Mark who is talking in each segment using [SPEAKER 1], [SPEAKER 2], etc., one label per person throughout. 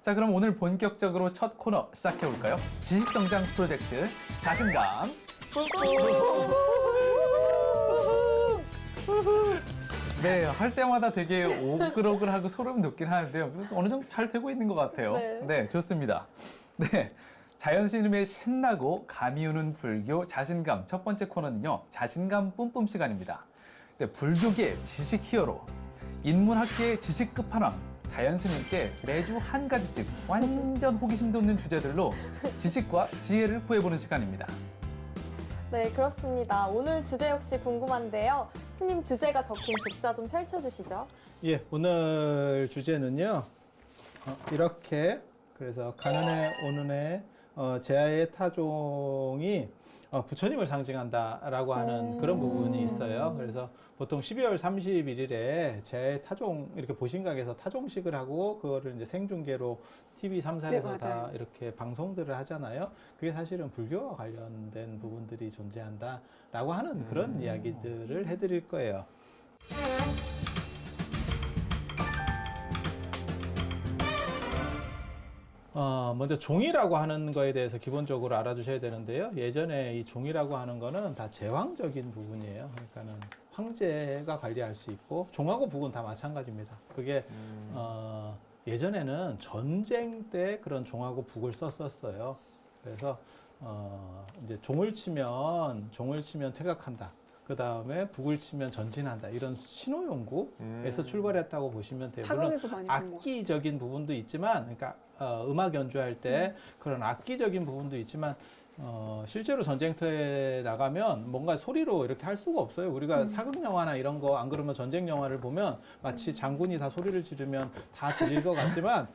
[SPEAKER 1] 자, 그럼 오늘 본격적으로 첫 코너 시작해 볼까요? 지식성장 프로젝트 자신감. 네, 할 때마다 되게 오글오글하고 소름 돋긴 하는데요. 그래도 어느 정도 잘 되고 있는 것 같아요.
[SPEAKER 2] 네.
[SPEAKER 1] 좋습니다. 네. 자연스님의 신나고 감이 오는 불교 자신감 첫 번째 코너는요, 자신감 뿜뿜 시간입니다. 네, 불교계 지식 히어로, 인문학계의 지식 끝판왕, 자연스님께 매주 한 가지씩 완전 호기심 돋는 주제들로 지식과 지혜를 구해보는 시간입니다.
[SPEAKER 2] 네, 그렇습니다. 오늘 주제 혹시 궁금한데요. 스님 주제가 적힌 족자 좀 펼쳐주시죠.
[SPEAKER 3] 예, 오늘 주제는요. 어, 이렇게 그래서 가는 해 오는 해 어, 제아의 타종이 어, 부처님을 상징한다라고 하는
[SPEAKER 2] 음.
[SPEAKER 3] 그런 부분이 있어요. 그래서 보통 12월 31일에 제아의 타종 이렇게 보신각에서 타종식을 하고 그거를 이제 생중계로 TV 3사에서
[SPEAKER 4] 네,
[SPEAKER 3] 다
[SPEAKER 4] 맞아요.
[SPEAKER 3] 이렇게 방송들을 하잖아요. 그게 사실은 불교와 관련된 부분들이 존재한다라고 하는 그런 이야기들을 해드릴 거예요. 어, 먼저 종이라고 하는 거에 대해서 기본적으로 알아두셔야 되는데요. 예전에 이 종이라고 하는 거는 다 제왕적인 부분이에요. 그러니까는 황제가 관리할 수 있고 종하고 북은 다 마찬가지입니다. 그게 어, 예전에는 전쟁 때 그런 종하고 북을 썼었어요. 그래서 어, 이제 종을 치면 종을 치면 퇴각한다. 그 다음에 북을 치면 전진한다. 이런 신호용구에서 출발했다고 보시면 돼요. 물론
[SPEAKER 4] 사극에서 많이 본것
[SPEAKER 3] 악기적인 부분도 있지만, 그러니까 어, 음악 연주할 때 그런 악기적인 부분도 있지만, 어, 실제로 전쟁터에 나가면 뭔가 소리로 이렇게 할 수가 없어요. 우리가 사극 영화나 이런 거 안 그러면 전쟁 영화를 보면 마치 장군이 다 소리를 지르면 다 들릴 것 같지만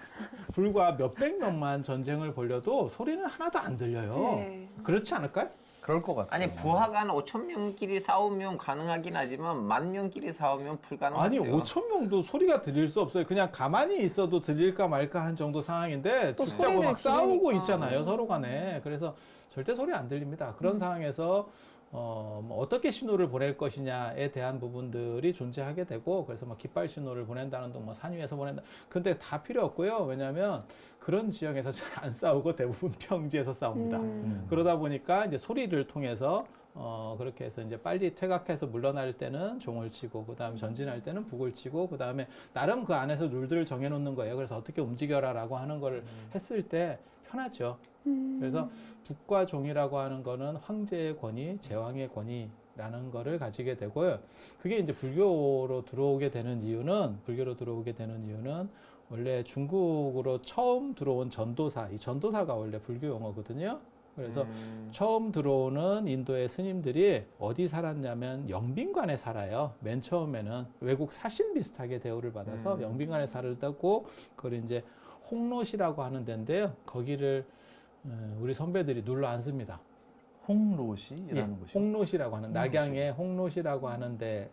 [SPEAKER 3] 불과 몇백 명만 전쟁을 벌려도 소리는 하나도 안 들려요.
[SPEAKER 4] 네.
[SPEAKER 3] 그렇지 않을까요?
[SPEAKER 1] 그럴 것 같아요.
[SPEAKER 5] 아니 부하가 한 5천 명끼리 싸우면 가능하긴 하지만 만 명끼리 싸우면 불가능하죠.
[SPEAKER 3] 아니 5천 명도 소리가 들릴 수 없어요. 그냥 가만히 있어도 들릴까 말까 한 정도 상황인데
[SPEAKER 4] 또
[SPEAKER 3] 죽자고
[SPEAKER 4] 소리를
[SPEAKER 3] 막 싸우고
[SPEAKER 4] 지르니까.
[SPEAKER 3] 있잖아요 서로 간에. 그래서 절대 소리 안 들립니다. 그런 상황에서 어, 뭐 어떻게 신호를 보낼 것이냐에 대한 부분들이 존재하게 되고 그래서 뭐 깃발 신호를 보낸다는 둥, 뭐산 위에서 보낸다. 근데 다 필요 없고요. 왜냐하면 그런 지역에서 잘 안 싸우고 대부분 평지에서 싸웁니다.
[SPEAKER 1] 음.
[SPEAKER 3] 그러다 보니까 이제 소리를 통해서 어 그렇게 해서 이제 빨리 퇴각해서 물러날 때는 종을 치고 그 다음에 전진할 때는 북을 치고 그 다음에 나름 그 안에서 룰들을 정해 놓는 거예요. 그래서 어떻게 움직여라 라고 하는 거를 했을 때 편하죠. 그래서 북과 종이라고 하는 거는 황제의 권위, 제왕의 권위라는 거를 가지게 되고요. 그게 이제 불교로 들어오게 되는 이유는 불교로 들어오게 되는 이유는 원래 중국으로 처음 들어온 전도사, 이 전도사가 원래 불교 용어거든요. 그래서
[SPEAKER 5] 음.
[SPEAKER 3] 처음 들어오는 인도의 스님들이 어디 살았냐면 영빈관에 살아요. 맨 처음에는 외국 사신 비슷하게 대우를 받아서
[SPEAKER 5] 음.
[SPEAKER 3] 영빈관에 살았다고 그걸 이제 홍롯이라고 하는 데인데요. 거기를 어, 우리 선배들이 눌러 앉습니다.
[SPEAKER 1] 홍로시라는 곳이.
[SPEAKER 3] 예, 홍롯이라고 하는
[SPEAKER 1] 홍롯이.
[SPEAKER 3] 낙양의 홍롯이라고 하는 데에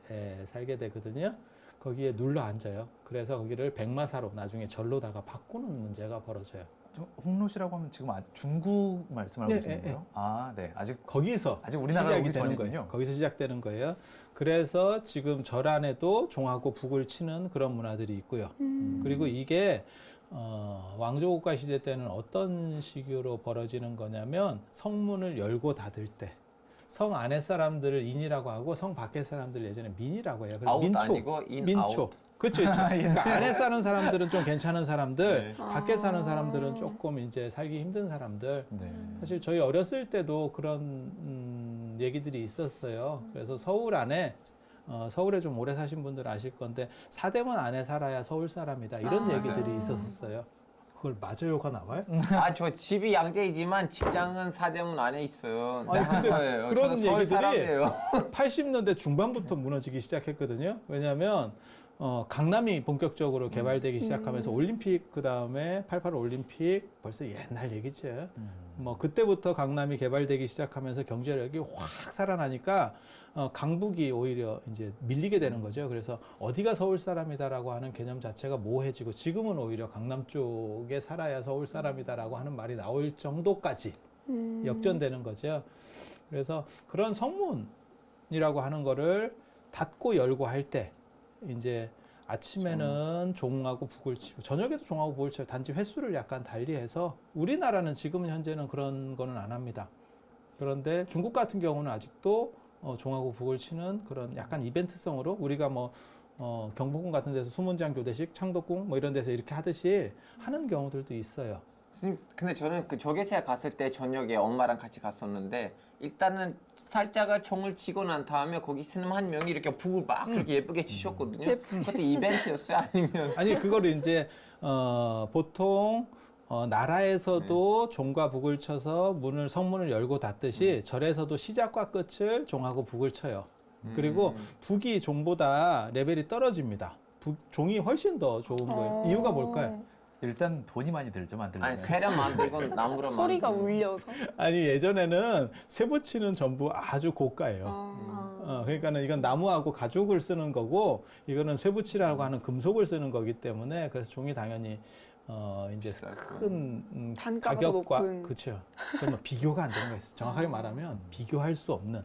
[SPEAKER 3] 살게 되거든요. 거기에 눌러 앉아요. 그래서 거기를 백마사로 나중에 절로다가 바꾸는 문제가 벌어져요.
[SPEAKER 1] 저 홍로시라고 하면 지금 아- 중국 말씀하고
[SPEAKER 3] 네,
[SPEAKER 1] 계시는
[SPEAKER 3] 네,
[SPEAKER 1] 거예요? 아, 네. 아직
[SPEAKER 3] 거기서
[SPEAKER 1] 아직 우리나라로
[SPEAKER 3] 시작이 되는. 거예요. 거기서 시작되는 거예요. 그래서 지금 절 안에도 종하고 북을 치는 그런 문화들이 있고요. 그리고 이게 어, 왕조국가 시대 때는 어떤 식으로 벌어지는 거냐면 성문을 열고 닫을 때. 성 안에 사람들을 인이라고 하고 성 밖에 사람들 예전에 민이라고 해요. 그래서
[SPEAKER 5] 아웃
[SPEAKER 3] 민초,
[SPEAKER 5] 아니고 인,
[SPEAKER 3] 민초. 그렇죠. 그러니까 안에 사는 사람들은 좀 괜찮은 사람들,
[SPEAKER 5] 네.
[SPEAKER 3] 밖에 사는
[SPEAKER 2] 아.
[SPEAKER 3] 사람들은 조금 이제 살기 힘든 사람들.
[SPEAKER 1] 네.
[SPEAKER 3] 사실 저희 어렸을 때도 그런 음, 얘기들이 있었어요. 그래서 서울 안에 어, 서울에 좀 오래 사신 분들은 아실 건데 사대문 안에 살아야 서울 사람이다 이런
[SPEAKER 4] 아,
[SPEAKER 3] 얘기들이
[SPEAKER 4] 맞아요.
[SPEAKER 3] 있었어요. 그걸 맞아요가 나와요?
[SPEAKER 5] 아 저 집이 양재이지만 직장은 사대문 안에 있어요.
[SPEAKER 3] 아니, 근데
[SPEAKER 5] 거예요.
[SPEAKER 3] 그런 얘기들이
[SPEAKER 5] 사람이에요.
[SPEAKER 3] 80년대 중반부터 무너지기 시작했거든요. 왜냐하면 어, 강남이 본격적으로 개발되기 시작하면서 올림픽 그 다음에 88 올림픽 벌써 옛날 얘기죠. 뭐 그때부터 강남이 개발되기 시작하면서 경제력이 확 살아나니까 어, 강북이 오히려 이제 밀리게 되는 거죠. 그래서 어디가 서울 사람이다라고 하는 개념 자체가 모호해지고 지금은 오히려 강남 쪽에 살아야 서울 사람이다라고 하는 말이 나올 정도까지 역전되는 거죠. 그래서 그런 성문이라고 하는 거를 닫고 열고 할 때 이제 아침에는 종하고 북을 치고 저녁에도 종하고 북을 쳐요. 단지 횟수를 약간 달리해서 우리나라는 지금 현재는 그런 거는 안 합니다. 그런데 중국 같은 경우는 아직도 어, 종하고 북을 치는 그런 약간 이벤트성으로 우리가 뭐 어, 경복궁 같은 데서 수문장 교대식, 창덕궁 뭐 이런 데서 이렇게 하듯이 하는 경우들도 있어요.
[SPEAKER 5] 스님, 근데 저는 그 조개새야 갔을 때 저녁에 엄마랑 같이 갔었는데 일단은 살짝가 총을 치고 난 다음에 거기 스님 한 명이 이렇게 북을 막 그렇게 예쁘게 치셨거든요. 그것도 이벤트였어요? 아니면
[SPEAKER 3] 아니 그거를 이제 어, 보통 어, 나라에서도 종과 북을 쳐서 문을 성문을 열고 닫듯이 절에서도 시작과 끝을 종하고 북을 쳐요. 그리고 북이 종보다 레벨이 떨어집니다. 북, 종이 훨씬 더 좋은 거예요.
[SPEAKER 2] 어.
[SPEAKER 3] 이유가 뭘까요?
[SPEAKER 1] 일단 돈이 많이 들죠 만들려면.
[SPEAKER 5] 아니 세련 만들고 나무로
[SPEAKER 4] 소리가
[SPEAKER 5] 만들고.
[SPEAKER 4] 울려서.
[SPEAKER 3] 아니 예전에는 쇠붙이는 전부 아주 고가예요.
[SPEAKER 4] 아.
[SPEAKER 3] 어, 그러니까는 이건 나무하고 가죽을 쓰는 거고 이거는 쇠붙이라고 하는 금속을 쓰는 거기 때문에 그래서 종이 당연히 어 이제. 큰 음,
[SPEAKER 4] 단가가
[SPEAKER 3] 가격과
[SPEAKER 4] 높은.
[SPEAKER 3] 그렇죠. 그러면 비교가 안 되는 거예요. 정확하게 말하면 비교할 수 없는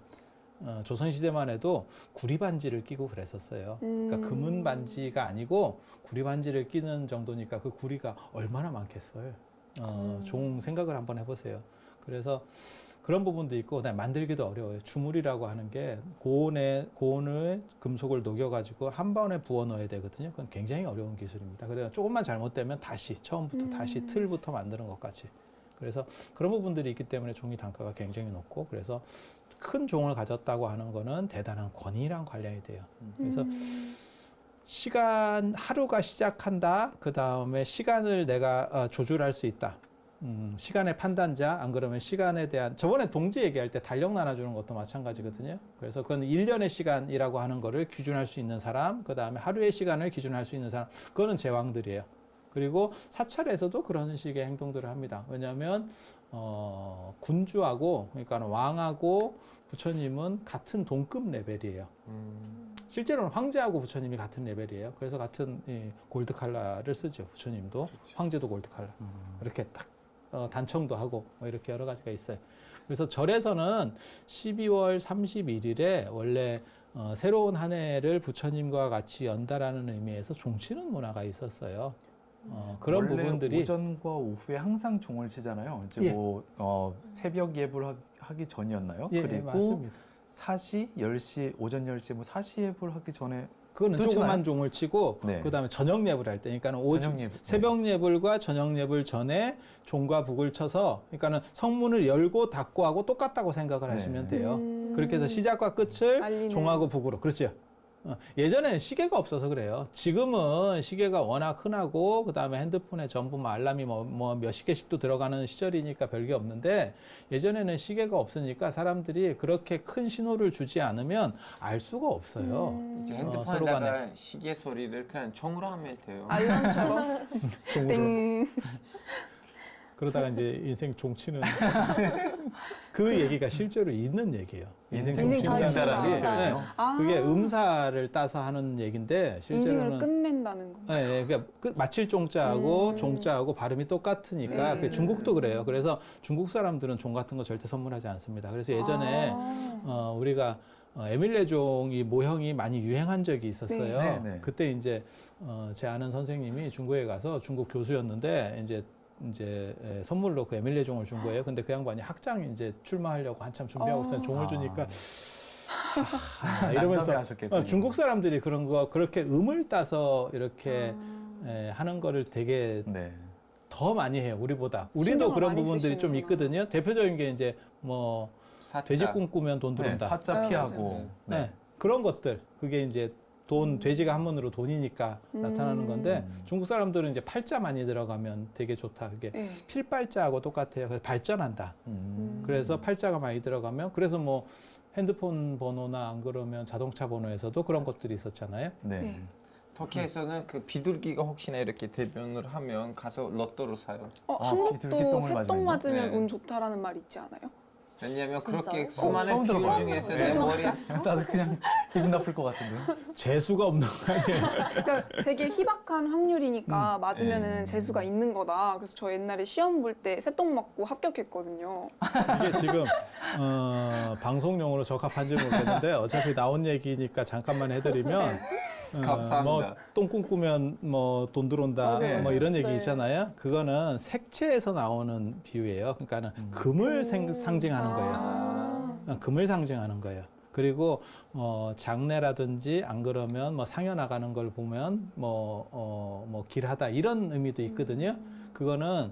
[SPEAKER 3] 어, 조선 시대만 해도 구리 반지를 끼고 그랬었어요. 그러니까
[SPEAKER 4] 음.
[SPEAKER 3] 금은 반지가 아니고 구리 반지를 끼는 정도니까 그 구리가 얼마나 많겠어요. 어, 종 생각을 한번 해보세요. 그래서 그런 부분도 있고 그다음에 만들기도 어려워요. 주물이라고 하는 게 고온에 고온을 금속을 녹여가지고 한 번에 부어 넣어야 되거든요. 그건 굉장히 어려운 기술입니다. 그래서 조금만 잘못되면 다시 처음부터 다시 틀부터 만드는 것 같이. 그래서 그런 부분들이 있기 때문에 종이 단가가 굉장히 높고 그래서 큰 종을 가졌다고 하는 거는 대단한 권위랑 관련이 돼요. 그래서 시간 하루가 시작한다. 그 다음에 시간을 내가 어, 조절할 수 있다. 음, 시간의 판단자, 안 그러면 시간에 대한, 저번에 동지 얘기할 때 달력 나눠주는 것도 마찬가지거든요. 그래서 그건 일년의 시간이라고 하는 거를 기준할 수 있는 사람, 그 다음에 하루의 시간을 기준할 수 있는 사람, 그거는 제왕들이에요. 그리고 사찰에서도 그런 식의 행동들을 합니다. 왜냐하면, 어, 군주하고, 그러니까 왕하고 부처님은 같은 동급 레벨이에요.
[SPEAKER 5] 음.
[SPEAKER 3] 실제로는 황제하고 부처님이 같은 레벨이에요. 그래서 같은 이 골드 칼라를 쓰죠. 부처님도 황제도 골드 칼라 이렇게 딱 어, 단청도 하고 뭐 이렇게 여러 가지가 있어요. 그래서 절에서는 12월 31일에 원래 어, 새로운 한 해를 부처님과 같이 연다라는 의미에서 종치는 문화가 있었어요. 어, 그런
[SPEAKER 1] 원래
[SPEAKER 3] 부분들이
[SPEAKER 1] 오전과 오후에 항상 종을 치잖아요. 이제
[SPEAKER 3] 예.
[SPEAKER 1] 뭐 어, 새벽 예불 하- 하기 전이었나요?
[SPEAKER 3] 예,
[SPEAKER 1] 그리고
[SPEAKER 3] 맞습니다.
[SPEAKER 1] 4시, 10시, 오전 10시 뭐 4시 예불 하기 전에
[SPEAKER 3] 그거는
[SPEAKER 1] 또
[SPEAKER 3] 조그만? 종을 치고
[SPEAKER 1] 네.
[SPEAKER 3] 그다음에 저녁 예불 할 때, 그러니까는 오전
[SPEAKER 1] 예불, 네.
[SPEAKER 3] 새벽 예불과 저녁 예불 전에 종과 북을 쳐서, 그러니까는 성문을 열고 닫고 하고 똑같다고 생각을
[SPEAKER 1] 네.
[SPEAKER 3] 하시면 돼요.
[SPEAKER 4] 음.
[SPEAKER 3] 그렇게 해서 시작과 끝을
[SPEAKER 4] 알리는.
[SPEAKER 3] 종하고 북으로, 그렇죠. 어, 예전에는 시계가 없어서 그래요. 지금은 시계가 워낙 흔하고 그다음에 핸드폰에 전부 뭐 알람이 뭐, 뭐 몇십 개씩도 들어가는 시절이니까 별게 없는데 예전에는 시계가 없으니까 사람들이 그렇게 큰 신호를 주지 않으면 알 수가 없어요.
[SPEAKER 4] 음.
[SPEAKER 5] 이제
[SPEAKER 3] 어,
[SPEAKER 5] 핸드폰에다가
[SPEAKER 3] 간에.
[SPEAKER 5] 시계 소리를 그냥 총으로 하면 돼요.
[SPEAKER 4] 알람처럼
[SPEAKER 3] 종으로.
[SPEAKER 4] 땡.
[SPEAKER 3] 그러다가 이제 인생 종치는 그 얘기가 실제로 있는 얘기예요. 인생
[SPEAKER 4] 종친다라는
[SPEAKER 3] 게
[SPEAKER 1] 표현이요?
[SPEAKER 3] 네,
[SPEAKER 4] 아.
[SPEAKER 3] 그게 음사를 따서 하는 얘기인데
[SPEAKER 4] 인생을
[SPEAKER 3] 실제로는
[SPEAKER 4] 끝낸다는 거.
[SPEAKER 3] 네, 네, 그러니까 끝- 마칠 종자하고
[SPEAKER 4] 음.
[SPEAKER 3] 종자하고 발음이 똑같으니까
[SPEAKER 4] 음.
[SPEAKER 3] 그게 중국도 그래요. 그래서 중국 사람들은 종 같은 거 절대 선물하지 않습니다. 그래서 예전에
[SPEAKER 4] 아.
[SPEAKER 3] 어, 우리가 어, 에밀레종이 모형이 많이 유행한 적이 있었어요.
[SPEAKER 1] 네. 네, 네.
[SPEAKER 3] 그때 이제 어, 제 아는 선생님이 중국에 가서 중국 교수였는데 이제 이제 에, 선물로 그 에밀레종을 준 거예요. 근데 그 양반이 학장 이제 출마하려고 한참 준비하고 있었는데 종을
[SPEAKER 1] 아.
[SPEAKER 3] 주니까 아, 이러면서
[SPEAKER 1] 난감해하셨겠군요.
[SPEAKER 3] 어, 중국 사람들이 그런 거 그렇게 음을 따서 이렇게
[SPEAKER 4] 아.
[SPEAKER 3] 에, 하는 거를 되게
[SPEAKER 1] 네.
[SPEAKER 3] 더 많이 해요. 우리보다. 우리도 그런 부분들이 좀
[SPEAKER 4] 쓰시는구나.
[SPEAKER 3] 있거든요. 대표적인 게 이제 뭐
[SPEAKER 5] 사자.
[SPEAKER 3] 돼지 꿈꾸면 돈
[SPEAKER 1] 네,
[SPEAKER 3] 들어온다.
[SPEAKER 1] 사자
[SPEAKER 4] 아,
[SPEAKER 1] 피하고
[SPEAKER 3] 네.
[SPEAKER 1] 네.
[SPEAKER 3] 그런 것들 그게 이제 돈 돼지가 한 문으로 돈이니까
[SPEAKER 4] 음.
[SPEAKER 3] 나타나는 건데
[SPEAKER 1] 음.
[SPEAKER 3] 중국 사람들은 이제 팔자 많이 들어가면 되게 좋다. 그게
[SPEAKER 4] 네.
[SPEAKER 3] 필발자하고 똑같아요. 그래서 발전한다.
[SPEAKER 1] 음.
[SPEAKER 3] 그래서 팔자가 많이 들어가면 그래서 뭐 핸드폰 번호나 안 그러면 자동차 번호에서도 그런 것들이 있었잖아요.
[SPEAKER 1] 네.
[SPEAKER 4] 네.
[SPEAKER 5] 터키에서는 그 비둘기가 혹시나 이렇게 대변을 하면 가서 로또를 사요.
[SPEAKER 4] 어,
[SPEAKER 1] 아,
[SPEAKER 4] 한국도
[SPEAKER 1] 비둘기 똥을
[SPEAKER 4] 새똥
[SPEAKER 1] 맞으면요?
[SPEAKER 4] 맞으면
[SPEAKER 5] 네.
[SPEAKER 4] 운 좋다라는 말 있지 않아요?
[SPEAKER 5] 왜냐하면
[SPEAKER 2] 진짜요?
[SPEAKER 5] 그렇게
[SPEAKER 2] 어,
[SPEAKER 5] 수많은
[SPEAKER 1] 처음
[SPEAKER 5] 비율
[SPEAKER 1] 들어봐요.
[SPEAKER 5] 중에서
[SPEAKER 1] 네.
[SPEAKER 5] 내 머리
[SPEAKER 1] 나도 그냥 기분 나쁠 것 같은데요.
[SPEAKER 3] 재수가 없는 거지.
[SPEAKER 4] 그러니까 되게 희박한 확률이니까 맞으면은
[SPEAKER 1] 음.
[SPEAKER 4] 재수가 있는 거다. 그래서 저 옛날에 시험 볼 때 새똥 맞고 합격했거든요.
[SPEAKER 3] 이게 지금 어, 방송용으로 적합한지 모르겠는데 어차피 나온 얘기니까 잠깐만 해드리면 어,
[SPEAKER 5] 감사합니다.
[SPEAKER 3] 뭐똥 꿈꾸면 뭐 돈 들어온다
[SPEAKER 2] 맞아요.
[SPEAKER 3] 뭐 이런 얘기
[SPEAKER 2] 네.
[SPEAKER 3] 있잖아요. 그거는 색채에서 나오는 비유예요. 그러니까는 금을 생- 상징하는 거예요.
[SPEAKER 4] 아.
[SPEAKER 3] 어, 금을 상징하는 거예요. 그리고 어, 장례라든지 안 그러면 뭐 상여 나가는 걸 보면 뭐, 어, 뭐 길하다 이런 의미도 있거든요. 그거는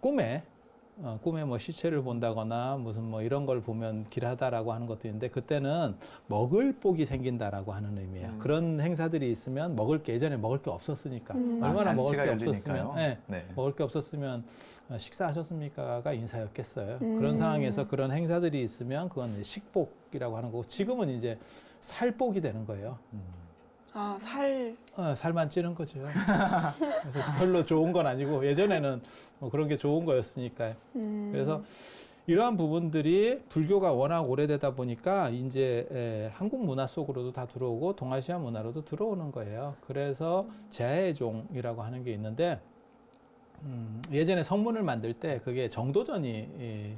[SPEAKER 3] 꿈에 어, 꿈에 뭐 시체를 본다거나 무슨 뭐 이런 걸 보면 길하다라고 하는 것도 있는데 그때는 먹을 복이 생긴다라고 하는 의미예요.
[SPEAKER 5] 음.
[SPEAKER 3] 그런 행사들이 있으면 먹을 게 예전에 먹을 게 없었으니까
[SPEAKER 4] 음.
[SPEAKER 3] 얼마나
[SPEAKER 1] 아,
[SPEAKER 3] 먹을 게
[SPEAKER 1] 열리니까요.
[SPEAKER 3] 없었으면 예,
[SPEAKER 1] 네.
[SPEAKER 3] 먹을 게 없었으면 어, 식사하셨습니까가 인사였겠어요.
[SPEAKER 4] 음.
[SPEAKER 3] 그런 상황에서 그런 행사들이 있으면 그건 식복이라고 하는 거고 지금은 이제 살복이 되는 거예요.
[SPEAKER 4] 아, 살.
[SPEAKER 3] 어, 살만 찌는 거죠. 그래서 별로 좋은 건 아니고 예전에는 뭐 그런 게 좋은 거였으니까요.
[SPEAKER 4] 음.
[SPEAKER 3] 그래서 이러한 부분들이 불교가 워낙 오래되다 보니까 이제 에, 한국 문화 속으로도 다 들어오고 동아시아 문화로도 들어오는 거예요. 그래서 제해종이라고 하는 게 있는데 음, 예전에 성문을 만들 때 그게 정도전이 이, 에,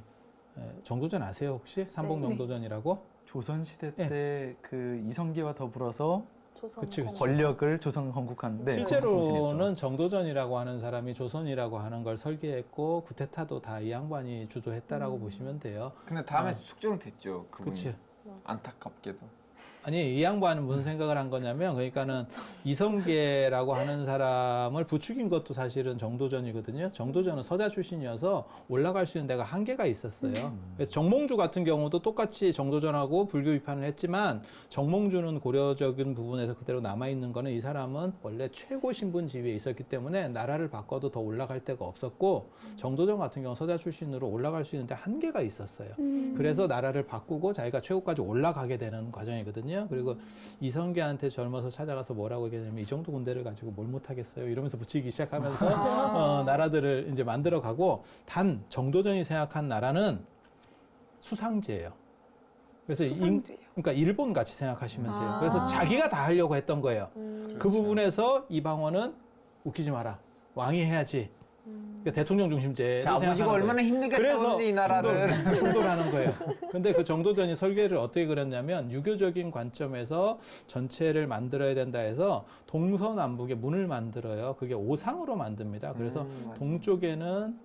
[SPEAKER 3] 정도전 아세요 혹시 삼복
[SPEAKER 2] 네.
[SPEAKER 3] 정도전이라고?
[SPEAKER 1] 조선 시대
[SPEAKER 3] 네.
[SPEAKER 1] 때그 이성계와 더불어서
[SPEAKER 2] 조선
[SPEAKER 3] 그치, 그치.
[SPEAKER 1] 권력을 조선 건국한 네, 건국공신이었죠.
[SPEAKER 3] 실제로는 정도전이라고 하는 사람이 조선이라고 하는 걸 설계했고 구테타도 다 이 양반이 주도했다라고 보시면 돼요.
[SPEAKER 5] 근데 다음에
[SPEAKER 3] 어.
[SPEAKER 5] 숙종됐죠. 그분이.
[SPEAKER 3] 그렇지.
[SPEAKER 2] 맞아.
[SPEAKER 5] 안타깝게도.
[SPEAKER 3] 아니 이 양반은 무슨 생각을 한 거냐면 그러니까는 이성계라고 하는 사람을 부추긴 것도 사실은 정도전이거든요. 정도전은 서자 출신이어서 올라갈 수 있는 데가 한계가 있었어요. 그래서 정몽주 같은 경우도 똑같이 정도전하고 불교 비판을 했지만 정몽주는 고려적인 부분에서 그대로 남아 있는 거는 이 사람은 원래 최고 신분 지위에 있었기 때문에 나라를 바꿔도 더 올라갈 데가 없었고 정도전 같은 경우 서자 출신으로 올라갈 수 있는데 한계가 있었어요.
[SPEAKER 4] 음.
[SPEAKER 3] 그래서 나라를 바꾸고 자기가 최고까지 올라가게 되는 과정이거든요. 그리고 이성계한테 젊어서 찾아가서 뭐라고 얘기하냐면 이 정도 군대를 가지고 뭘 못하겠어요. 이러면서 붙이기 시작하면서 어, 나라들을 이제 만들어 가고 단 정도전이 생각한 나라는 수상제예요. 그래서 인. 그러니까 일본 같이 생각하시면 돼요.
[SPEAKER 4] 아.
[SPEAKER 3] 그래서 자기가 다 하려고 했던 거예요.
[SPEAKER 2] 음,
[SPEAKER 3] 그
[SPEAKER 5] 그렇죠.
[SPEAKER 3] 부분에서 이방원은 웃기지 마라. 왕이 해야지.
[SPEAKER 2] 음.
[SPEAKER 3] 그러니까 대통령 중심제를
[SPEAKER 5] 자, 아버지가. 얼마나 힘들게 살았는데 이 나라를.
[SPEAKER 3] 충돌, 충돌 하는 거예요. 근데 그 정도전이 설계를 어떻게 그렸냐면 유교적인 관점에서 전체를 만들어야 된다 해서 동서남북에 문을 만들어요. 그게 오상으로 만듭니다. 그래서
[SPEAKER 5] 음.
[SPEAKER 3] 동쪽에는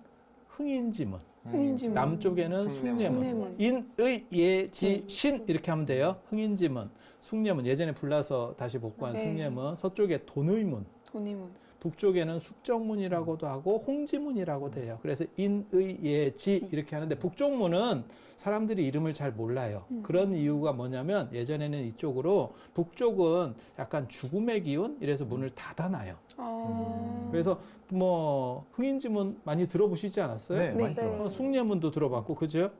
[SPEAKER 3] 흥인지문,
[SPEAKER 4] 흥인지문.
[SPEAKER 3] 남쪽에는
[SPEAKER 5] 숭례문.
[SPEAKER 3] 숭례문. 인의 예지 신 이렇게 하면 돼요. 흥인지문, 숭례문 예전에 불나서 다시 복구한
[SPEAKER 4] 네.
[SPEAKER 3] 숭례문, 서쪽에 돈의문,
[SPEAKER 4] 돈이문.
[SPEAKER 3] 북쪽에는 숙정문이라고도 하고 홍지문이라고 돼요. 그래서 인의예지 이렇게 하는데 북쪽문은 사람들이 이름을 잘 몰라요.
[SPEAKER 4] 음.
[SPEAKER 3] 그런 이유가 뭐냐면 예전에는 이쪽으로 북쪽은 약간 죽음의 기운 이래서 문을 닫아놔요.
[SPEAKER 4] 아.
[SPEAKER 3] 그래서 뭐 흥인지문 많이 들어보시지 않았어요?
[SPEAKER 1] 네,
[SPEAKER 4] 네.
[SPEAKER 1] 많이
[SPEAKER 2] 네.
[SPEAKER 1] 들어봤어요.
[SPEAKER 3] 어, 숭례문도 들어봤고 그죠?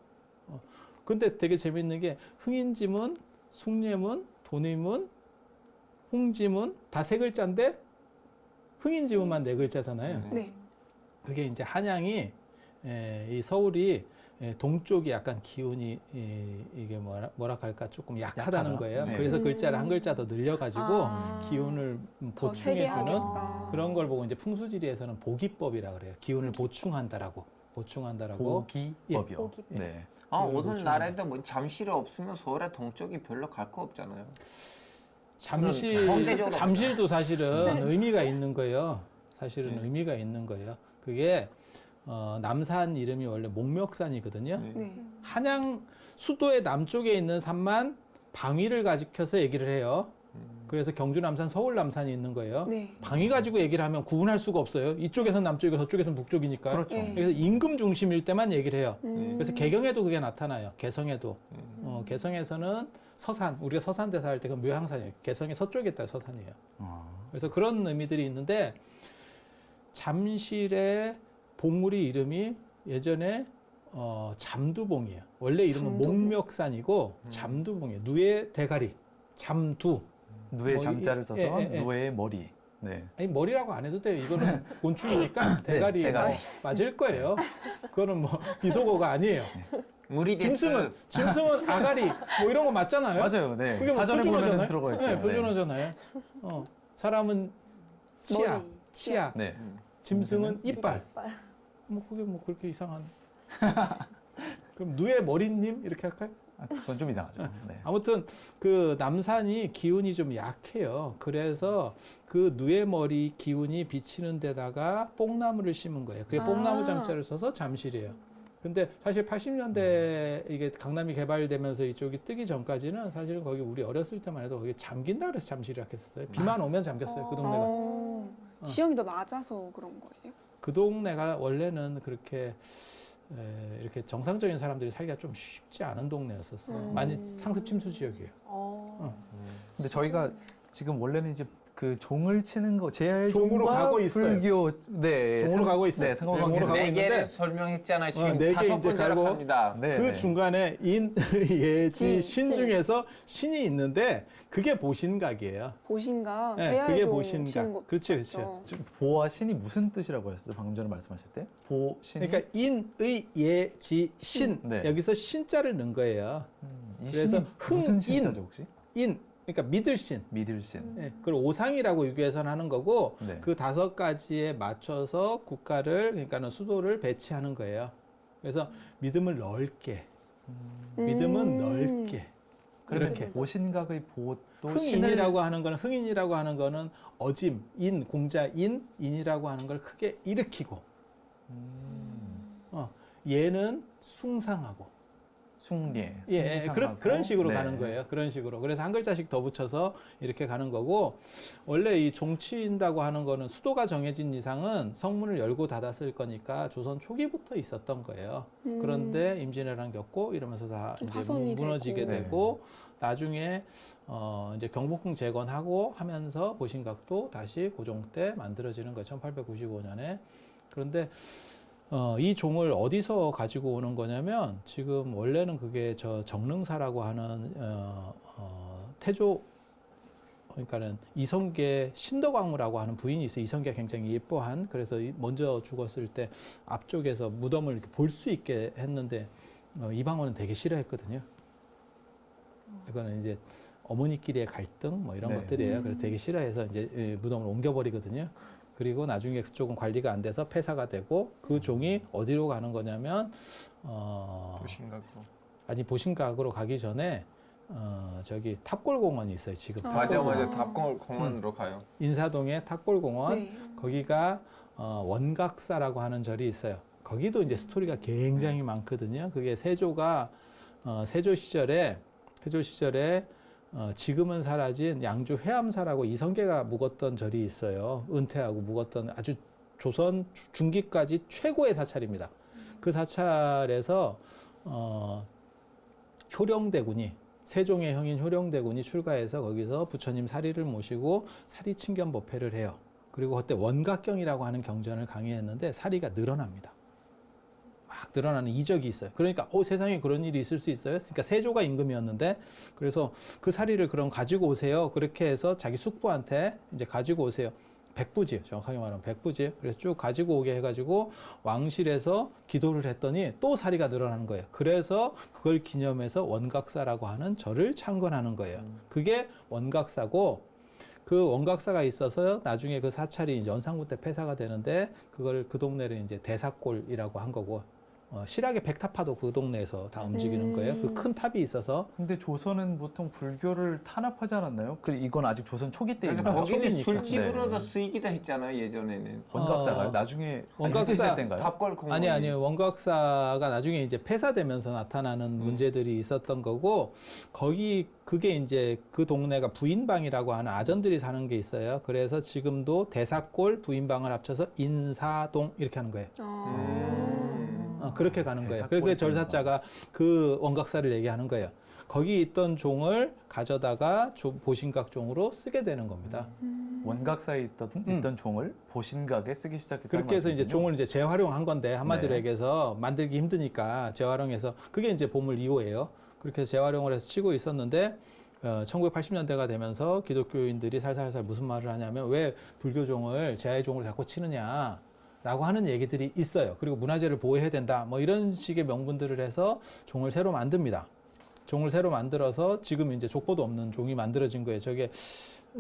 [SPEAKER 3] 어, 근데 되게 재밌는 게 흥인지문, 숭례문, 돈의문, 홍지문 다 세 글자인데 흥인지문만 네 글자잖아요.
[SPEAKER 4] 네.
[SPEAKER 3] 그게 이제 한양이 에, 이 서울이 에, 동쪽이 약간 기운이 이, 이게 뭐라 뭐라 할까 조금 약하다는
[SPEAKER 1] 약하다.
[SPEAKER 3] 거예요.
[SPEAKER 1] 네.
[SPEAKER 3] 그래서
[SPEAKER 4] 음.
[SPEAKER 3] 글자를 한 글자 더 늘려가지고
[SPEAKER 4] 아.
[SPEAKER 3] 기운을 음, 보충해주는. 그런 걸 보고 이제 풍수지리에서는 보기법이라 그래요. 기운을 보충한다라고 보충한다라고.
[SPEAKER 1] 보기법이요.
[SPEAKER 2] 보기법.
[SPEAKER 1] 네.
[SPEAKER 5] 아,
[SPEAKER 3] 보충한다.
[SPEAKER 5] 나라에도 뭐 잠실이 없으면 서울의 동쪽이 별로 갈 거 없잖아요.
[SPEAKER 3] 잠실 잠실도 사실은 의미가 있는 거예요. 사실은
[SPEAKER 5] 네.
[SPEAKER 3] 의미가 있는 거예요. 그게 어, 남산 이름이 원래 목멱산이거든요.
[SPEAKER 5] 네.
[SPEAKER 4] 네.
[SPEAKER 3] 한양 수도의 남쪽에 있는 산만 방위를 가지켜서 얘기를 해요.
[SPEAKER 5] 음.
[SPEAKER 3] 그래서 경주 남산, 서울 남산이 있는 거예요.
[SPEAKER 4] 네.
[SPEAKER 3] 방위 가지고 얘기를 하면 구분할 수가 없어요. 이쪽에선 남쪽이고 저쪽에선 북쪽이니까.
[SPEAKER 1] 그렇죠.
[SPEAKER 4] 네.
[SPEAKER 3] 그래서 임금 중심일 때만 얘기를 해요.
[SPEAKER 4] 음.
[SPEAKER 3] 그래서 개경에도 그게 나타나요. 개성에도.
[SPEAKER 5] 음.
[SPEAKER 3] 어, 개성에서는 서산, 우리가 서산 대사 할 때 그 묘향산이에요. 개성의 서쪽에 있다 서산이에요.
[SPEAKER 1] 어.
[SPEAKER 3] 그래서 그런 의미들이 있는데 잠실의 봉우리 이름이 예전에 어, 잠두봉이에요. 원래 이름은
[SPEAKER 4] 잠두봉.
[SPEAKER 3] 목멱산이고 잠두봉이에요. 누의 대가리, 잠두.
[SPEAKER 1] 누에
[SPEAKER 3] 뭐 이-
[SPEAKER 1] 잠자를 써서
[SPEAKER 3] 예, 예, 예.
[SPEAKER 1] 누에의 머리. 네.
[SPEAKER 3] 아니 머리라고 안 해도 돼요. 이거는 곤충이니까 대가리,
[SPEAKER 1] 대가리.
[SPEAKER 3] 뭐 맞을 거예요. 그거는 뭐 비속어가 아니에요.
[SPEAKER 5] 물이
[SPEAKER 3] 짐승은
[SPEAKER 5] 됐어요.
[SPEAKER 3] 짐승은 아가리 뭐 이런 거 맞잖아요.
[SPEAKER 1] 맞아요. 네.
[SPEAKER 3] 그게 뭐
[SPEAKER 1] 사전에 보면
[SPEAKER 3] 표준어잖아요.
[SPEAKER 1] 들어가 있죠.
[SPEAKER 3] 네, 표준어잖아요. 어, 사람은 치아,
[SPEAKER 4] 머리.
[SPEAKER 3] 치아.
[SPEAKER 1] 네.
[SPEAKER 5] 음.
[SPEAKER 3] 짐승은 이빨. 뭐 그게 뭐 그렇게 이상한. 그럼 누의 머리님 이렇게 할까요?
[SPEAKER 1] 아, 그건 좀 이상하죠. 네.
[SPEAKER 3] 아무튼 그 남산이 기운이 좀 약해요. 그래서 그 누에 머리 기운이 비치는 데다가 뽕나무를 심은 거예요. 그게
[SPEAKER 4] 아.
[SPEAKER 3] 뽕나무 장자를 써서 잠실이에요. 근데 사실 80년대 이게 강남이 개발되면서 이쪽이 뜨기 전까지는 사실은 거기 우리 어렸을 때만 해도 거기 잠긴다 그래서 잠실이라고 했었어요. 비만 오면 잠겼어요. 그 동네가.
[SPEAKER 4] 어, 지형이 더 낮아서 그런 거예요?
[SPEAKER 3] 그 동네가 원래는 그렇게 에, 이렇게 정상적인 사람들이 살기가 좀 쉽지 않은 동네였었어요.
[SPEAKER 2] 음.
[SPEAKER 3] 많이 상습 침수 지역이에요.
[SPEAKER 2] 어.
[SPEAKER 1] 근데 저희가 지금 원래는 이제 그 종을 치는 거 제일
[SPEAKER 3] 종으로 가고 있어요.
[SPEAKER 1] 불교 네
[SPEAKER 3] 종으로 가고 있어요.
[SPEAKER 1] 네,
[SPEAKER 3] 종으로 가고
[SPEAKER 5] 네
[SPEAKER 3] 있는데
[SPEAKER 5] 개를 설명했잖아요. 지금
[SPEAKER 3] 어, 네개
[SPEAKER 5] 다섯
[SPEAKER 3] 이제 가고
[SPEAKER 5] 갑니다.
[SPEAKER 1] 네,
[SPEAKER 3] 그
[SPEAKER 1] 네.
[SPEAKER 3] 중간에 인, 예지,
[SPEAKER 2] 신.
[SPEAKER 3] 중에서 신이 있는데 그게 보신각이에요.
[SPEAKER 4] 보신가?
[SPEAKER 3] 네,
[SPEAKER 4] 제야의
[SPEAKER 3] 그게
[SPEAKER 4] 종
[SPEAKER 3] 보신각. 그렇죠? 그렇죠.
[SPEAKER 1] 지금 보와 신이 무슨 뜻이라고 하셨어요? 방금 전에 말씀하실 때? 보 신이
[SPEAKER 3] 그러니까 인의 예지 신
[SPEAKER 1] 네.
[SPEAKER 3] 여기서 신자를 넣은 거예요.
[SPEAKER 1] 음, 이
[SPEAKER 3] 그래서
[SPEAKER 1] 무슨
[SPEAKER 3] 흥인.
[SPEAKER 1] 신자죠 혹시?
[SPEAKER 3] 인 그러니까 믿을 신.
[SPEAKER 1] 믿을 신.
[SPEAKER 3] 네, 그걸 오상이라고 유교에서는 하는 거고
[SPEAKER 1] 네.
[SPEAKER 3] 그 다섯 가지에 맞춰서 국가를 그러니까는 수도를 배치하는 거예요. 그래서 믿음을 넓게, 믿음은
[SPEAKER 4] 음.
[SPEAKER 3] 넓게
[SPEAKER 1] 그러면
[SPEAKER 3] 이렇게.
[SPEAKER 1] 보신각의 보도
[SPEAKER 3] 흥인이라고 하는 거는 흥인이라고 하는 거는 어짐, 인, 공자, 인, 인이라고 하는 걸 크게 일으키고
[SPEAKER 1] 음,
[SPEAKER 3] 어, 얘는 숭상하고
[SPEAKER 1] 숭례.
[SPEAKER 3] 예, 예. 그런 그런 식으로
[SPEAKER 1] 네.
[SPEAKER 3] 가는 거예요. 그런 식으로. 그래서 한 글자씩 더 붙여서 이렇게 가는 거고 원래 이 종치인다고 하는 거는 수도가 정해진 이상은 성문을 열고 닫았을 거니까 조선 초기부터 있었던 거예요.
[SPEAKER 4] 음.
[SPEAKER 3] 그런데 임진왜란 겪고 이러면서
[SPEAKER 4] 다좀
[SPEAKER 3] 이제 무너지게
[SPEAKER 4] 되고.
[SPEAKER 3] 되고 나중에 어 이제 경복궁 재건하고 하면서 보신각도 다시 고종 때 만들어지는 거예요. 1895년에. 그런데 어, 이 종을 어디서 가지고 오는 거냐면 지금 원래는 그게 저 정릉사라고 하는 어, 어, 태조 그러니까는 이성계 신덕왕후라고 하는 부인이 있어요. 이성계가 굉장히 예뻐한 그래서 이- 먼저 죽었을 때 앞쪽에서 무덤을 이렇게 볼 수 있게 했는데 어, 이방원은 되게 싫어했거든요. 이거는 이제 어머니끼리의 갈등 뭐 이런
[SPEAKER 1] 네.
[SPEAKER 3] 것들이에요. 그래서 되게 싫어해서 이제 예, 무덤을 옮겨버리거든요. 그리고 나중에 그쪽은 관리가 안 돼서 폐사가 되고 그 종이 어디로 가는 거냐면 어,
[SPEAKER 5] 보신각으로.
[SPEAKER 3] 아직 보신각으로 가기 전에 어, 저기 탑골공원이 있어요. 지금
[SPEAKER 4] 아.
[SPEAKER 5] 맞아
[SPEAKER 3] 탑골공원.
[SPEAKER 5] 맞아 답공을 공원으로 가요.
[SPEAKER 3] 인사동에 탑골공원
[SPEAKER 4] 네.
[SPEAKER 3] 거기가 어, 원각사라고 하는 절이 있어요. 거기도 이제 스토리가 굉장히 많거든요. 그게 세조가 어, 세조 시절에 세조 시절에 어, 지금은 사라진 양주 회암사라고 이성계가 묵었던 절이 있어요. 은퇴하고 묵었던 아주 조선 주- 중기까지 최고의 사찰입니다. 그 사찰에서 어, 효령대군이 세종의 형인 효령대군이 출가해서 거기서 부처님 사리를 모시고 사리 친견 법회를 해요. 그리고 그때 원각경이라고 하는 경전을 강의했는데 사리가 늘어납니다. 막 늘어나는 이적이 있어요. 그러니까 어 세상에 그런 일이 있을 수 있어요. 그러니까 세조가 임금이었는데 그래서 그 사리를 그럼 가지고 오세요. 그렇게 해서 자기 숙부한테 이제 가지고 오세요. 백부지 정확하게 말하면 백부지 그래서 쭉 가지고 오게 해가지고 왕실에서 기도를 했더니 또 사리가 늘어나는 거예요. 그래서 그걸 기념해서 원각사라고 하는 절을 창건하는 거예요. 그게 원각사고 그 원각사가 있어서 나중에 그 사찰이 연산군 때 폐사가 되는데 그걸 그 동네를 이제 대사골이라고 한 거고 어, 실학의 백타파도 그 동네에서 다 움직이는
[SPEAKER 4] 음.
[SPEAKER 3] 거예요. 그 큰 탑이 있어서
[SPEAKER 1] 근데 조선은 보통 불교를 탄압하지 않았나요? 그 이건 아직 조선 초기 때
[SPEAKER 5] 그래서
[SPEAKER 1] 거죠?
[SPEAKER 5] 거기는
[SPEAKER 3] 초기니까.
[SPEAKER 5] 술집으로도
[SPEAKER 1] 네.
[SPEAKER 5] 쓰이기도 했잖아요 예전에는.
[SPEAKER 1] 원각사가
[SPEAKER 3] 어,
[SPEAKER 1] 나중에
[SPEAKER 3] 원각사-
[SPEAKER 1] 때인가요?
[SPEAKER 5] 공원.
[SPEAKER 3] 아니 아니요 원각사가 나중에 이제 폐사되면서 나타나는 문제들이 있었던 거고 거기 그게 이제 그 동네가 부인방이라고 하는 아전들이 사는 게 있어요. 그래서 지금도 대사골 부인방을 합쳐서 인사동 이렇게 하는 거예요.
[SPEAKER 5] 음.
[SPEAKER 3] 어, 그렇게 가는 거예요.
[SPEAKER 1] 대사골
[SPEAKER 3] 그리고 그 절사자가 그 원각사를 얘기하는 거예요. 거기 있던 종을 가져다가 조- 보신각 종으로 쓰게 되는 겁니다.
[SPEAKER 1] 원각사에 있던, 있던 종을 보신각에 쓰기 시작했다는
[SPEAKER 3] 음. 그렇게 해서 이제. 종을 이제 재활용한 건데 한마디로
[SPEAKER 1] 네.
[SPEAKER 3] 얘기해서 만들기 힘드니까 재활용해서 그게 이제 보물 2호예요. 그렇게 해서 재활용을 해서 치고 있었는데 어, 1980년대가 되면서 기독교인들이 살살살 무슨 말을 하냐면 왜 불교 종을 제아의 종을 자꾸 치느냐. 라고 하는 얘기들이 있어요. 그리고 문화재를 보호해야 된다. 뭐 이런 식의 명분들을 해서 종을 새로 만듭니다. 종을 새로 만들어서 지금 이제 족보도 없는 종이 만들어진 거예요. 저게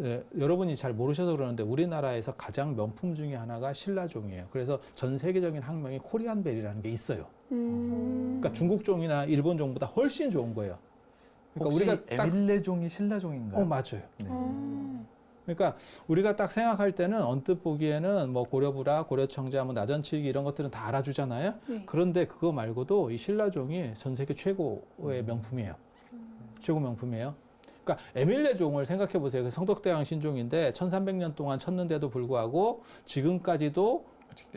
[SPEAKER 3] 예, 여러분이 잘 모르셔서 그러는데 우리나라에서 가장 명품 중에 하나가 신라종이에요. 그래서 전 세계적인 학명이 코리안벨이라는 게 있어요.
[SPEAKER 4] 음.
[SPEAKER 3] 그러니까 중국 종이나 일본 종보다 훨씬 좋은 거예요. 그러니까
[SPEAKER 1] 혹시
[SPEAKER 3] 우리가 딱
[SPEAKER 1] 에밀레 종이 신라종인가요?
[SPEAKER 3] 어 맞아요.
[SPEAKER 1] 네.
[SPEAKER 4] 음.
[SPEAKER 3] 그러니까 우리가 딱 생각할 때는 언뜻 보기에는 뭐 고려부라, 고려청자, 뭐 나전칠기 이런 것들은 다 알아주잖아요.
[SPEAKER 4] 네.
[SPEAKER 3] 그런데 그거 말고도 이 신라종이 전 세계 최고의 명품이에요. 최고 명품이에요. 그러니까 에밀레 종을 생각해 보세요. 그 성덕대왕 신종인데 1300년 동안 쳤는데도 불구하고 지금까지도?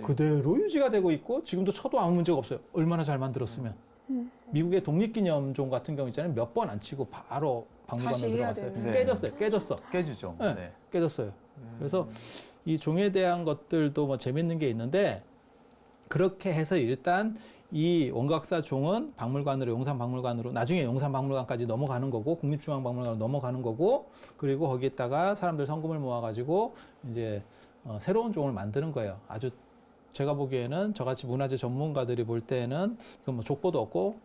[SPEAKER 3] 그대로 유지가 되고 있고 지금도 쳐도 아무 문제가 없어요. 얼마나 잘 만들었으면.
[SPEAKER 4] 음.
[SPEAKER 3] 미국의 독립기념종 같은 경우 있잖아요. 몇 번 안 치고 바로 박물관에
[SPEAKER 4] 해야
[SPEAKER 3] 들어갔어요.
[SPEAKER 4] 되는.
[SPEAKER 1] 네.
[SPEAKER 3] 깨졌어요. 깨졌어.
[SPEAKER 1] 깨지죠.
[SPEAKER 3] 네.
[SPEAKER 1] 네.
[SPEAKER 3] 깨졌어요. 그래서 이 종에 대한 것들도 뭐 재밌는 게 있는데 그렇게 해서 일단 이 원각사 종은 박물관으로 용산 박물관으로 나중에 용산 박물관까지 넘어가는 거고 국립중앙박물관으로 넘어가는 거고 그리고 거기에다가 사람들 성금을 모아가지고 이제 어, 새로운 종을 만드는 거예요. 아주 제가 보기에는 저같이 문화재 전문가들이 볼 때는 이건 뭐 족보도 없고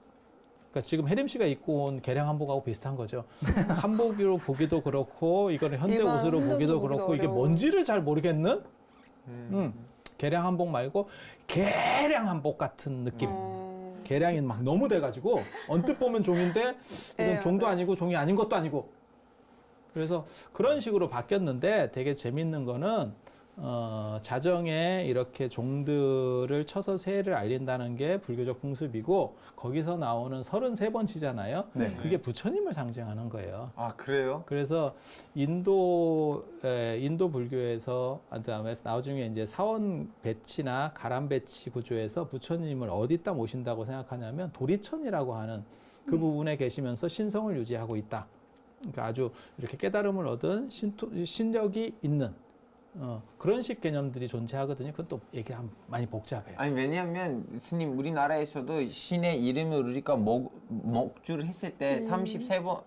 [SPEAKER 3] 그러니까 지금 혜림 씨가 입고 온 개량 한복하고 비슷한 거죠. 한복으로 보기도 그렇고 이거는 현대
[SPEAKER 4] 일반
[SPEAKER 3] 옷으로 보기도
[SPEAKER 4] 보기도
[SPEAKER 3] 그렇고 이게
[SPEAKER 4] 어려워.
[SPEAKER 3] 뭔지를 잘 모르겠는
[SPEAKER 5] 음.
[SPEAKER 3] 음, 개량 한복 말고 개량 한복 같은 느낌.
[SPEAKER 4] 어.
[SPEAKER 3] 개량이 막 너무 돼가지고 언뜻 보면 종인데 이건
[SPEAKER 4] 네,
[SPEAKER 3] 종도
[SPEAKER 4] 맞아요.
[SPEAKER 3] 아니고 종이 아닌 것도 아니고 그래서 그런 식으로 바뀌었는데 되게 재밌는 거는 어, 자정에 이렇게 종들을 쳐서 새해를 알린다는 게 불교적 풍습이고 거기서 나오는 33번 치잖아요.
[SPEAKER 1] 네.
[SPEAKER 3] 그게 부처님을 상징하는 거예요.
[SPEAKER 5] 아 그래요?
[SPEAKER 3] 그래서 인도 에, 인도 불교에서 아, 그다음에 나중에 이제 사원 배치나 가람 배치 구조에서 부처님을 어디다 모신다고 생각하냐면 도리천이라고 하는 그 부분에 계시면서 신성을 유지하고 있다. 그러니까 아주 이렇게 깨달음을 얻은 신토, 신력이 있는 어, 그런 식 개념들이 존재하거든요. 그건 또 얘기하면 많이 복잡해요.
[SPEAKER 5] 아니 왜냐하면 스님 우리나라에서도 신의 이름을 우리가 목 목줄 했을 때
[SPEAKER 4] 음.
[SPEAKER 5] 33번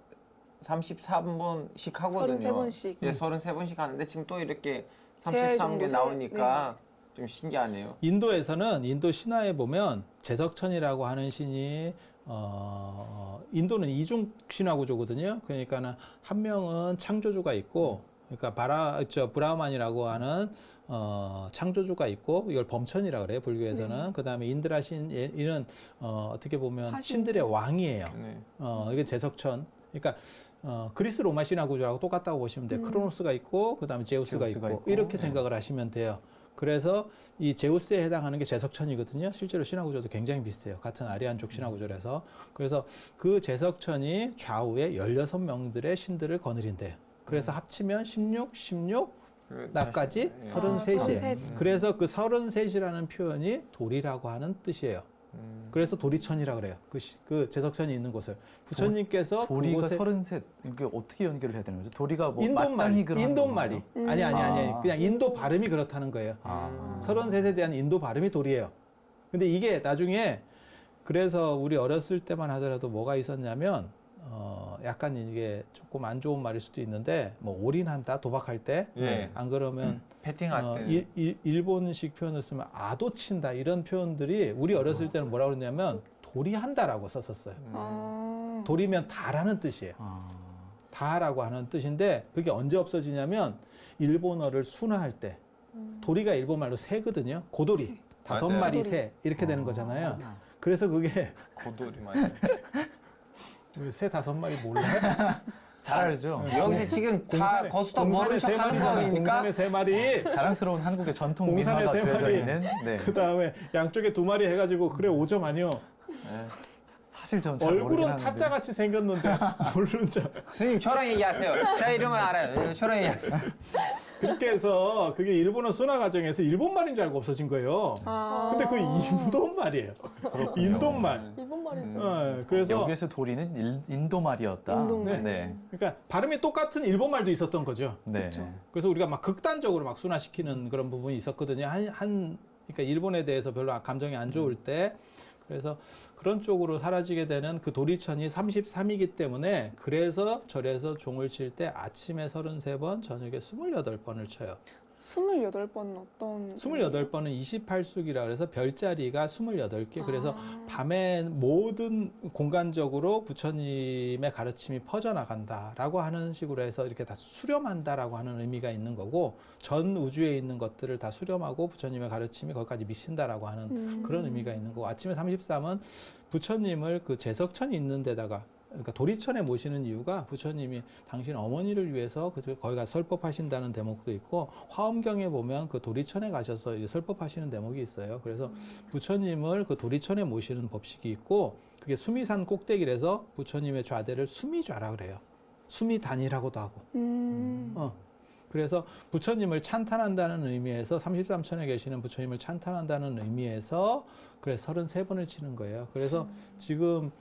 [SPEAKER 5] 33번씩 하거든요.
[SPEAKER 4] 33번씩.
[SPEAKER 5] 예, 33번씩 하는데 지금 또 이렇게
[SPEAKER 4] 제일
[SPEAKER 5] 33개
[SPEAKER 4] 정도
[SPEAKER 5] 나오니까 좀 신기하네요.
[SPEAKER 3] 인도에서는 인도 신화에 보면 제석천이라고 하는 신이 어 인도는 이중 신화 구조거든요. 그러니까는 한 명은 창조주가 있고 그러니까 바라 저 브라만이라고 하는 어 창조주가 있고 이걸 범천이라 그래요 불교에서는 그다음에 인드라 신 얘- 이는 어 어떻게 보면
[SPEAKER 4] 하신.
[SPEAKER 3] 신들의 왕이에요.
[SPEAKER 5] 네.
[SPEAKER 3] 어, 이게 제석천. 그러니까 어, 그리스 로마 신화 구조하고 똑같다고 보시면 돼요.
[SPEAKER 4] 음.
[SPEAKER 3] 크로노스가 있고 그다음에 제우스가,
[SPEAKER 1] 제우스가
[SPEAKER 3] 있고,
[SPEAKER 1] 있고.
[SPEAKER 3] 이렇게
[SPEAKER 1] 네.
[SPEAKER 3] 생각을 하시면 돼요. 그래서 이 제우스에 해당하는 게 제석천이거든요. 실제로 신화 구조도 굉장히 비슷해요. 같은 아리안족 신화 구조라서. 그래서 그 제석천이 좌우에 16명들의 신들을 거느린대요. 그래서 합치면 16, 16, 나까지
[SPEAKER 5] 예.
[SPEAKER 3] 서른
[SPEAKER 4] 아,
[SPEAKER 3] 셋이에요.
[SPEAKER 4] 서른셋.
[SPEAKER 3] 그래서 그 33이라는 표현이 돌이라고 하는 뜻이에요.
[SPEAKER 5] 음.
[SPEAKER 3] 그래서 도리천이라 그래요. 그, 시- 그 제석천이 있는 곳을 부처님께서
[SPEAKER 1] 도리가
[SPEAKER 3] 그곳에
[SPEAKER 1] 서른셋 이게 어떻게 연결을 해야 되는 거죠? 도리가 뭐
[SPEAKER 3] 인도 말이
[SPEAKER 1] 마땅히 그런
[SPEAKER 3] 인도 말이
[SPEAKER 1] 건가요?
[SPEAKER 4] 음.
[SPEAKER 3] 아니 아니 아니
[SPEAKER 1] 아.
[SPEAKER 3] 그냥 인도 발음이 그렇다는 거예요.
[SPEAKER 1] 아.
[SPEAKER 3] 서른셋에 대한 인도 발음이 도리예요. 근데 이게 나중에 그래서 우리 어렸을 때만 하더라도 뭐가 있었냐면 어 약간 이게 조금 안 좋은 말일 수도 있는데 뭐 올인한다 도박할 때안
[SPEAKER 5] 예.
[SPEAKER 3] 그러면
[SPEAKER 5] 배팅할
[SPEAKER 3] 어,
[SPEAKER 5] 때.
[SPEAKER 3] 일, 일, 일본식 표현을 쓰면 아도 친다 이런 표현들이 우리 어렸을 때는 뭐라고 그러냐면 도리한다라고 썼었어요.
[SPEAKER 5] 음.
[SPEAKER 4] 아.
[SPEAKER 3] 도리면 다라는 뜻이에요.
[SPEAKER 1] 아.
[SPEAKER 3] 다라고 하는 뜻인데 그게 언제 없어지냐면 일본어를 순화할 때 도리가 일본말로 새거든요. 고도리 다섯
[SPEAKER 5] 맞아요.
[SPEAKER 4] 마리.
[SPEAKER 3] 새 이렇게 되는
[SPEAKER 1] 아.
[SPEAKER 3] 거잖아요. 그래서 그게
[SPEAKER 5] 고돌이 맞아 요.
[SPEAKER 3] 새 다섯 마리 몰라요?
[SPEAKER 1] 잘 알죠.
[SPEAKER 5] 여기서 지금 다 거스터 모른
[SPEAKER 3] 세
[SPEAKER 5] 척하는
[SPEAKER 3] 마리잖아.
[SPEAKER 5] 거니까
[SPEAKER 3] 공산의 세 마리.
[SPEAKER 1] 자랑스러운 한국의 전통
[SPEAKER 3] 공산의
[SPEAKER 1] 민화가
[SPEAKER 3] 세
[SPEAKER 1] 그려져
[SPEAKER 3] 마리.
[SPEAKER 1] 있는. 네.
[SPEAKER 3] 그 다음에 양쪽에 두 마리 해가지고 그래 오점 아니요.
[SPEAKER 5] 예.
[SPEAKER 1] 사실 저는 잘 모르긴
[SPEAKER 3] 얼굴은
[SPEAKER 1] 하는데.
[SPEAKER 3] 타짜 같이 생겼는데 모르는 척.
[SPEAKER 5] 스님 저랑 얘기하세요. 제가 이런 거 알아요. 예, 저랑 얘기하세요.
[SPEAKER 3] 그렇게 해서 그게 일본어 순화 과정에서 일본 말인 줄 알고 없어진 거예요.
[SPEAKER 4] 아.
[SPEAKER 3] 근데 그 인도 말이에요. 인도 말.
[SPEAKER 2] 일본 말이죠.
[SPEAKER 3] 어, 그래서
[SPEAKER 1] 여기에서 도리는 일, 인도 말이었다.
[SPEAKER 4] 인도 말.
[SPEAKER 1] 네.
[SPEAKER 3] 그러니까 발음이 똑같은 일본 말도 있었던 거죠.
[SPEAKER 1] 네.
[SPEAKER 3] 그래서 우리가 막 극단적으로 막 순화시키는 그런 부분이 있었거든요. 한, 한 그러니까 일본에 대해서 별로 감정이 안 좋을 때 그래서 그런 쪽으로 사라지게 되는 그 도리천이 33이기 때문에 그래서 절에서 종을 칠 때 아침에 33번, 저녁에 28번을 쳐요.
[SPEAKER 4] 28번은 어떤
[SPEAKER 3] 28번은 28숙이라 그래서 별자리가 28개. 그래서
[SPEAKER 4] 아.
[SPEAKER 3] 밤에 모든 공간적으로 부처님의 가르침이 퍼져나간다라고 하는 식으로 해서 이렇게 다 수렴한다라고 하는 의미가 있는 거고 전 우주에 있는 것들을 다 수렴하고 부처님의 가르침이 거기까지 미친다라고 하는
[SPEAKER 4] 음.
[SPEAKER 3] 그런 의미가 있는 거고 아침에 33은 부처님을 그 제석천이 있는 데다가 그러니까 도리천에 모시는 이유가 부처님이 당신 어머니를 위해서 그 거기 가 설법하신다는 대목도 있고 화엄경에 보면 그 도리천에 가셔서 이제 설법하시는 대목이 있어요. 그래서 부처님을 그 도리천에 모시는 법식이 있고 그게 수미산 꼭대기라서 부처님의 좌대를 수미좌라 그래요. 수미단이라고도 하고.
[SPEAKER 4] 음.
[SPEAKER 3] 어. 그래서 부처님을 찬탄한다는 의미에서 33천에 계시는 부처님을 찬탄한다는 의미에서 그래서 33번을 치는 거예요. 그래서 지금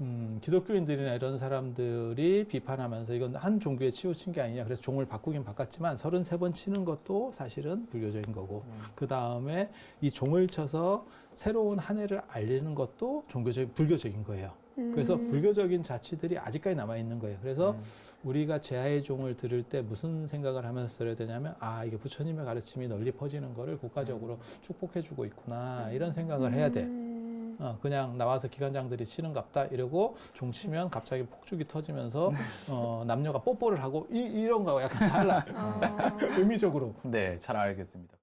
[SPEAKER 3] 음, 기독교인들이나 이런 사람들이 비판하면서 이건 한 종교에 치우친 게 아니냐. 그래서 종을 바꾸긴 바꿨지만 33번 치는 것도 사실은 불교적인 거고 그 다음에 이 종을 쳐서 새로운 한 해를 알리는 것도 종교적 불교적인 거예요. 그래서
[SPEAKER 4] 음.
[SPEAKER 3] 불교적인 자치들이 아직까지 남아 있는 거예요. 그래서
[SPEAKER 1] 음.
[SPEAKER 3] 우리가 제하의 종을 들을 때 무슨 생각을 하면서 들어야 되냐면 아 이게 부처님의 가르침이 널리 퍼지는 거를 국가적으로 축복해주고 있구나 이런 생각을 해야 돼.
[SPEAKER 4] 음.
[SPEAKER 3] 어, 그냥 나와서 기관장들이 치는 갑다 이러고 종 치면 갑자기 폭죽이 터지면서 어, 남녀가 뽀뽀를 하고 이, 이런 거하고 약간 달라
[SPEAKER 4] 아.
[SPEAKER 3] 의미적으로.
[SPEAKER 1] 네, 잘 알겠습니다.